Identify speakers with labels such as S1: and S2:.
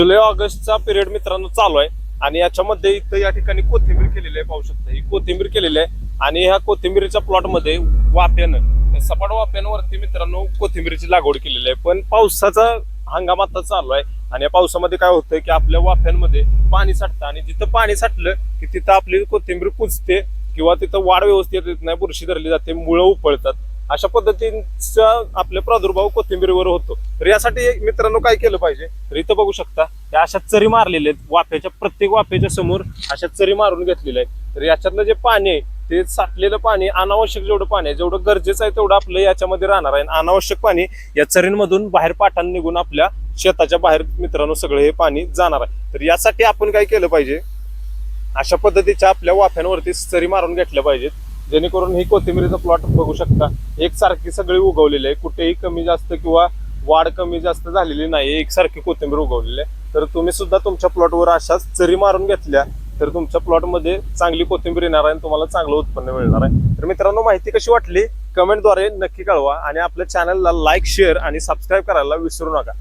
S1: जुलै ऑगस्टचा period मित्रांनो चालू आहे. आणि याच्यामध्ये इथं या ठिकाणी कोथिंबीर केलेली आहे पाहू शकता. ही कोथिंबीर केलेली आहे. आणि ह्या कोथिंबीरीच्या प्लॉटमध्ये वाफ्यानं म्हणजे सपाट वाप्यांवरती मित्रांनो कोथिंबीरीची लागवड केलेली आहे. पण पावसाचा हंगाम आता चालू आहे. आणि या पावसामध्ये काय होतं की आपल्या वाफ्यांमध्ये पाणी साठतं. आणि जिथं पाणी साठलं की तिथं आपली कोथिंबीर कुजते किंवा तिथं वाढ व्यवस्थित येत नाही बुरशी धरली जाते मुळं उपळतात. अशा पद्धतीचा आपला प्रादुर्भाव कोथिंबीरीवर होतो. तर यासाठी एक मित्रांनो काय केलं पाहिजे? तर इथं बघू शकता या अशा चरी मारलेल्या आहेत. वाफ्याच्या प्रत्येक वाफ्याच्या समोर अशा चरी मारून घेतलेल्या आहेत. तर याच्यातलं जे पाणी आहे ते साठलेलं पाणी अनावश्यक जेवढं पाणी आहे जेवढं गरजेचं आहे तेवढं आपलं याच्यामध्ये राहणार आहे. आणि अनावश्यक पाणी या चरींमधून बाहेर पाटान निघून आपल्या शेताच्या बाहेर मित्रांनो सगळं हे पाणी जाणार आहे. तर यासाठी आपण काय केलं पाहिजे? अशा पद्धतीच्या आपल्या वाफ्यांवरती चरी मारून घेतल्या पाहिजेत. जेणेकरून ही कोथिंबीरीचा प्लॉट बघू शकता. एकसारखी सगळी उगवलेली आहे. कुठेही कमी जास्त किंवा वाढ कमी जास्त झालेली नाही. एकसारखी कोथिंबीर उगवलेली आहे. तर तुम्ही सुद्धा तुमच्या प्लॉटवर अशाच चरी मारून घेतल्या तर तुमच्या प्लॉटमध्ये चांगली कोथिंबीर येणार आहे आणि तुम्हाला चांगलं उत्पन्न मिळणार आहे. तर मित्रांनो माहिती कशी वाटली? कमेंटद्वारे नक्की कळवा आणि आपल्या चॅनलला लाईक शेअर आणि सबस्क्राईब करायला विसरू नका.